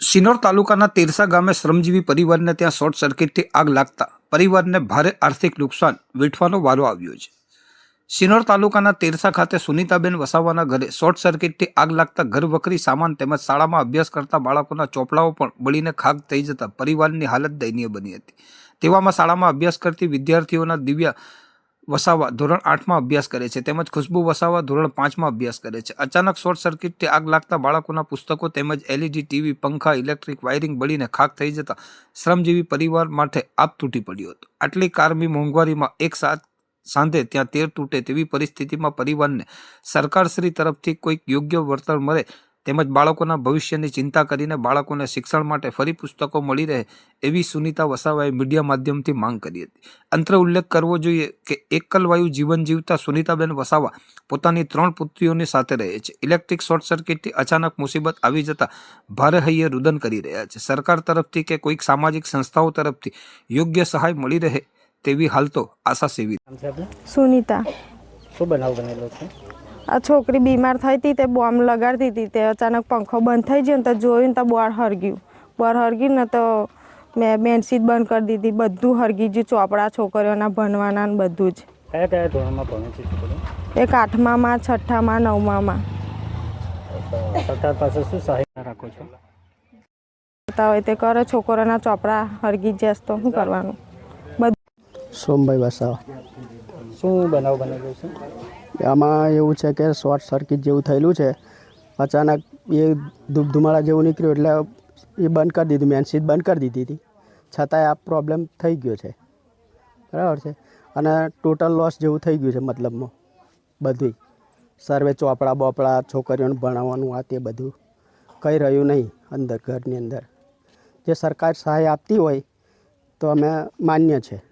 સિનોર તાલુકાના તેરસા ગામે શ્રમજીવી પરિવારને ત્યાં શોર્ટ સર્કિટથી આગ લાગતા પરિવારને ભારે આર્થિક નુકસાન વેઠવાનો વારો આવ્યો છે. સિનોર તાલુકાના તેરસા ખાતે સુનીતાબેન વસાવાના ઘરે શોર્ટ સર્કિટથી આગ લાગતા ઘર વખરી સામાન તેમજ શાળામાં અભ્યાસ કરતા બાળકોના ચોપડાઓ પણ બળીને ખાક થઈ જતા પરિવારની હાલત દયનીય બની હતી. તેવામાં શાળામાં અભ્યાસ કરતી વિદ્યાર્થીઓના દિવ્યા વસાવા ધોરણ આઠમાં અભ્યાસ કરે છે. તેમજ ખુશ્બુ વસાવા ધોરણ પાંચમાં અભ્યાસ કરે છે. અચાનક શોર્ટ સર્કિટથી આગ લાગતા બાળકોના પુસ્તકો તેમજ એલઈડી ટીવી પંખા, ઇલેક્ટ્રિક વાયરિંગ બળીને ખાક થઈ જતા શ્રમજીવી પરિવાર માટે આપ તૂટી પડ્યો હતો. આટલી કારમી મોંઘવારીમાં એક સાથ સાંધે ત્યાં તેર તૂટે તેવી પરિસ્થિતિમાં પરિવારને સરકારશ્રી તરફથી કોઈક યોગ્ય વળતર મળે તેમજ બાળકોના ભવિષ્યની ચિંતા કરીને બાળકોને શિક્ષણ માટે ફરી પુસ્તકો મળી રહે એવી સુનીતા વસાવાએ મીડિયા માધ્યમથી માંગ કરી હતી. અંતર ઉલ્લેખ કરવો જોઈએ કે એકલવાયુ જીવન જીવતા સુનીતાબેન વસાવા પોતાની ત્રણ પુત્રીઓની સાથે રહે છે. ઇલેક્ટ્રિક શોર્ટ સર્કિટથી અચાનક મુસીબત આવી જતા ભારે હૈયે રુદન કરી રહ્યા છે. સરકાર તરફથી કે કોઈક સામાજિક સંસ્થાઓ તરફથી યોગ્ય સહાય મળી રહે તેવી હાલ તો આશા સેવી સુનિતા. શું બનાવ બનેલો છે? આ છોકરી બીમાર થઈ હતી તે બોમ્બ લગાડતી હતી. તે અચાનક પંખો બંધ થઈ ગયો ને તો જોયું ને તો બોર હરગ્યું. બોર હરગ્યું ને તો મેં બેનશીટ બંધ કરી દીધી. બધું હરગી ગયું ચોપડા છોકરીઓના ભણવાના ને બધું જ. કયા કયા ધોરણમાં ભણે છે છોકરો? એક આઠમામાં છઠ્ઠામાં નવમામાં. સરકાર પાસે શું સહાય રાખો છો? કરતા હોય તે કરે છોકરાના ચોપડા હરગી જશ તો શું કરવાનું? સોમભાઈ વસાવા શું બનાવ બનેલો છે? આમાં એવું છે કે શોર્ટ સર્કિટ જેવું થયેલું છે. અચાનક એ ધૂપ જેવું નીકળ્યું એટલે એ બંધ કરી દીધું મેન સ્વિચ બંધ કરી દીધી હતી. છતાંય આ પ્રોબ્લેમ થઈ ગયો છે. બરાબર છે? અને ટોટલ લોસ જેવું થઈ ગયું છે મતલબમાં બધું સર્વે ચોપડા બોપડા, છોકરીઓને ભણાવવાનું, આ તે બધું. કંઈ રહ્યું નહીં અંદર, ઘરની અંદર. જે સરકાર સહાય આપતી હોય તો અમે માન્ય છે.